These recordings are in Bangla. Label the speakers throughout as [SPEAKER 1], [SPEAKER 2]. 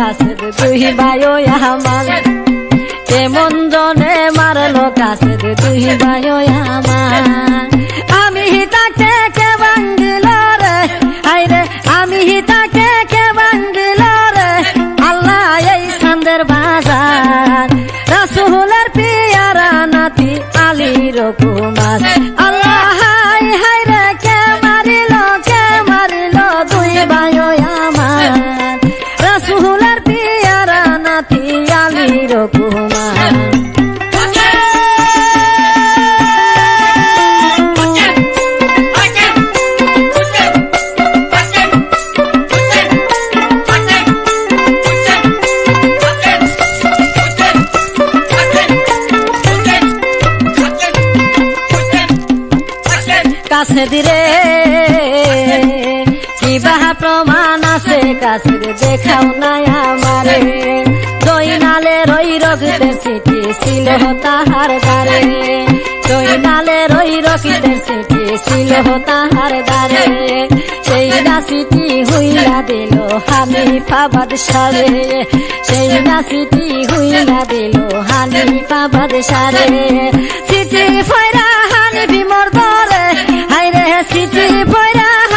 [SPEAKER 1] কাছে তুই বায়ো আমার। কেমন জনে মারলো কাছে তুই বায়ো আমার। কাছে দিরে কিবা প্রমাণ আছে? কাছে দেখাও নাই আমারে। রই রগতে সিটি ছিল তাহার রই রগতে সিটি ছিল তাহার সেই না সিটি হুইলা দিল হানি পাবাদ সারে। সেই দিল হানি পাবাদ সারে। সিটি ফয়রা হানি বিমর দরে হাইরে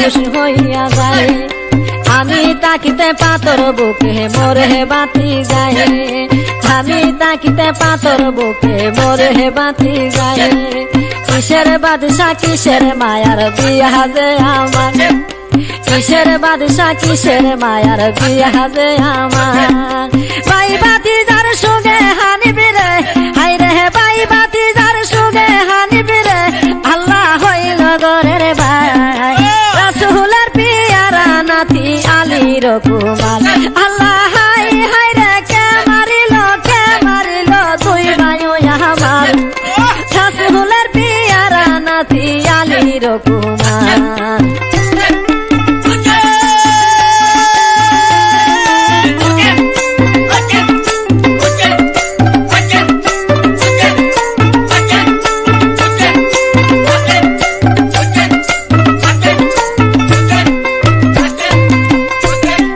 [SPEAKER 1] বেহুশ হইয়া যায়। আমি তাকিতে পাতর বুকে মোরে বাতি যায় আমি তাকিতে পাতর বুকে বাতি যায় কিসের বাদশা, কিসের মায়ার বিয়া যে আমার? কিসের বাদশা, কিসের মায়ার বিয়া যে আমার? বাই বাতি আলীর কুমার।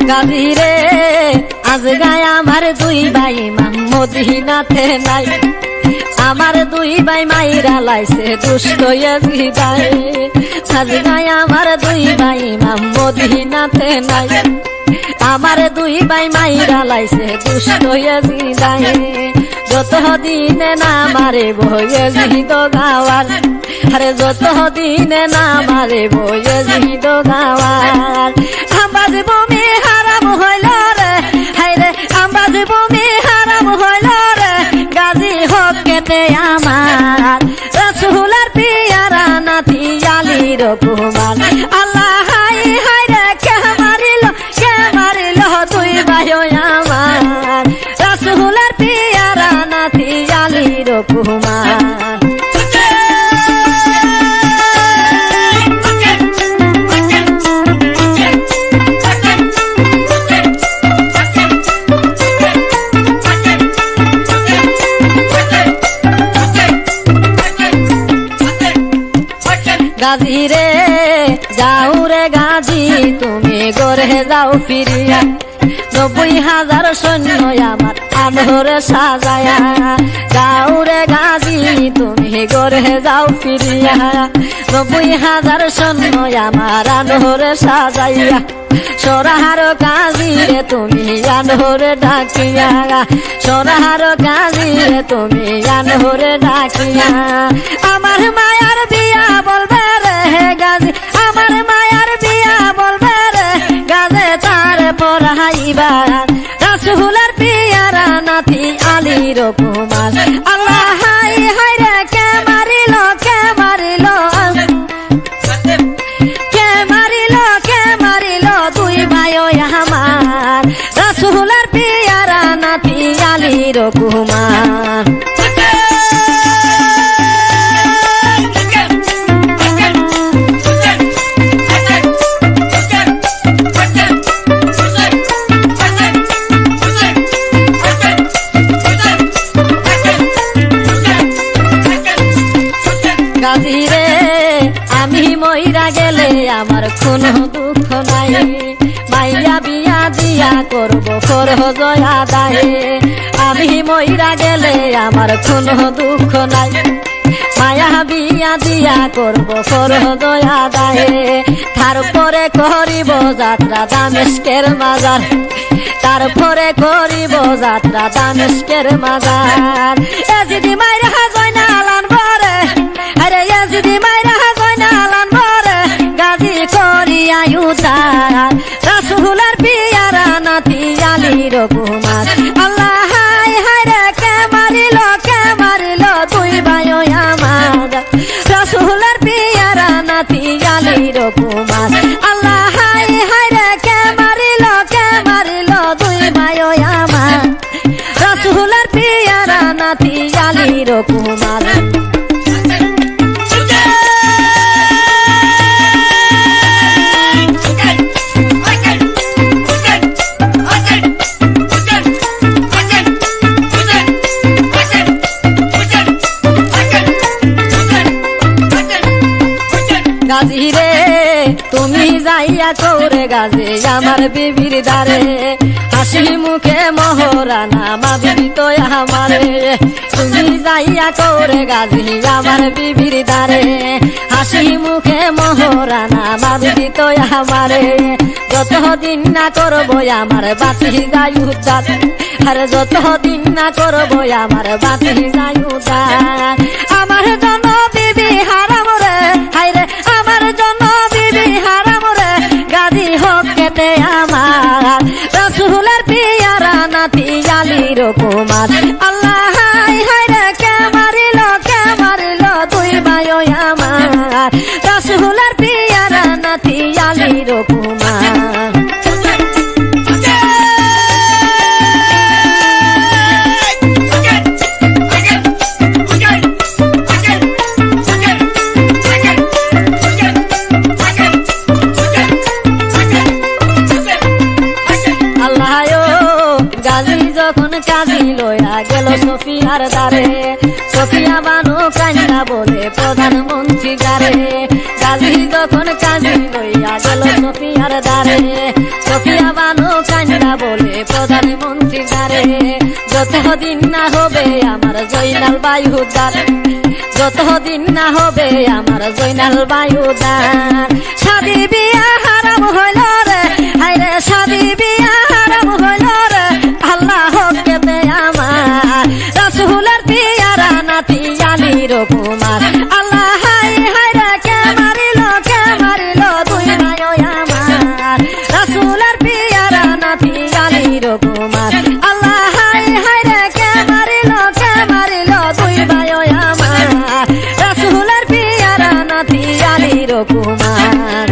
[SPEAKER 1] গাভীরে আজ গায় আমার দুই ভাই মদিনাতে নাই। আমার দুই ভাই মাইরা লাইছে, দুষ্ট যায় আজ গায় আমার দুই ভাই মদিনাতে নাই। আমার দুই ভাই মাইরা লাইছে, দুষ্ট যায় যত দিনে না মারে বয়ে জিদ গাওয়ার। আরে যত দিনে না মারে বয়ে জিদ গাওয়ার। আলির কুমার আল্লাহ হাই হাই রে, কে মারিল কে মারিল? তুই বায়ো আমার। রসুলার পিয়ারা নাতি আলির কুমার গাজী রে, যাও রে গাজী তুমি গড়ে যাও ফিরিয়া। নব্বই হাজার সৈন্য আমার আধরে সাজায়া। যাও রে গাজি তুমি গড়ে যাও ফিরিয়া। নব্বই হাজার সৈন্য আমার আধরে সাজাইয়া। সরাহার কাজী রে তুমি আনহরে ডাকিয়া। সরাহার রে তুমি আনহরে ডাকিয়া। আমার মায়ার বিয়া বলবে রে গাজী। আমার মায়ার বিয়া বলবে রে গাজে তার পড়াইবার রাসুলের পিয়ারা নাতি আলীর কুমার আল্লাহ আলীর কুমার আমি মইরা গেলে আমার কোনো দুঃখ নাই। মাইয়া দিয়া করব করহ জয়া দায়ে। আমি মইরা গেলে আমার কোনো দুঃখ নাই। মায়া বিয়া দিয়া করব করহ জয়া দায়ে। তারপরে করিব যাত্রা দামেস্কের মাজার। তারপরে করিব যাত্রা দামেস্কের মাজার। এজিদি মাইরা জয়না আলান বরে, আরে এজিদি মাইরা জয়না আলান বরে গাজী করিয়া পিয়ারা আল্লাহ হাই হাই রে, কে তুই ভাই আমার। রাসুলের পিয়ারা নাতি আলীর কুমার। আল্লাহ হাই হাই রে, কে মারিল কে মারিল? তুই ভাই আমার। রাসুলের পিয়ারা নাতি কুমার। যাইয়া কৌরে গাজে আমার বিবির দারে হাসি মুখে মহরানা মা বিবি তো আমারে। তুমি যাইয়া কৌরে গাজী আমার বিবির দারে হাসি মুখে মহরানা মা বিবি তো আমারে। যত দিন না করব আমার বাতি যাই উদ্দার আরে যত দিন না করব আমার বাতি যাই উদ্দার আমার জন্য বিবি হারাম আলীর কুমার যখন কাজী লইয়া গেল সফিয়ার দ্বারে সফিয়া বানু কান্না বলে প্রধানমন্ত্রী গারে গাজী যখন কাজী লইয়া গেল সফিয়ার দ্বারে, সফিয়া বানু কান্না বলে প্রধানমন্ত্রী গারে যতদিন না হবে আমার জৈনাল বায়ুদার যতদিন না হবে আমার বায়ুদার শাদি বিয়া হারাম হইল রে শাদি বিয়া হারাম হইল রে, আল্লাহ আমার। পিয়ারা নাতি আল্লাহ কুমার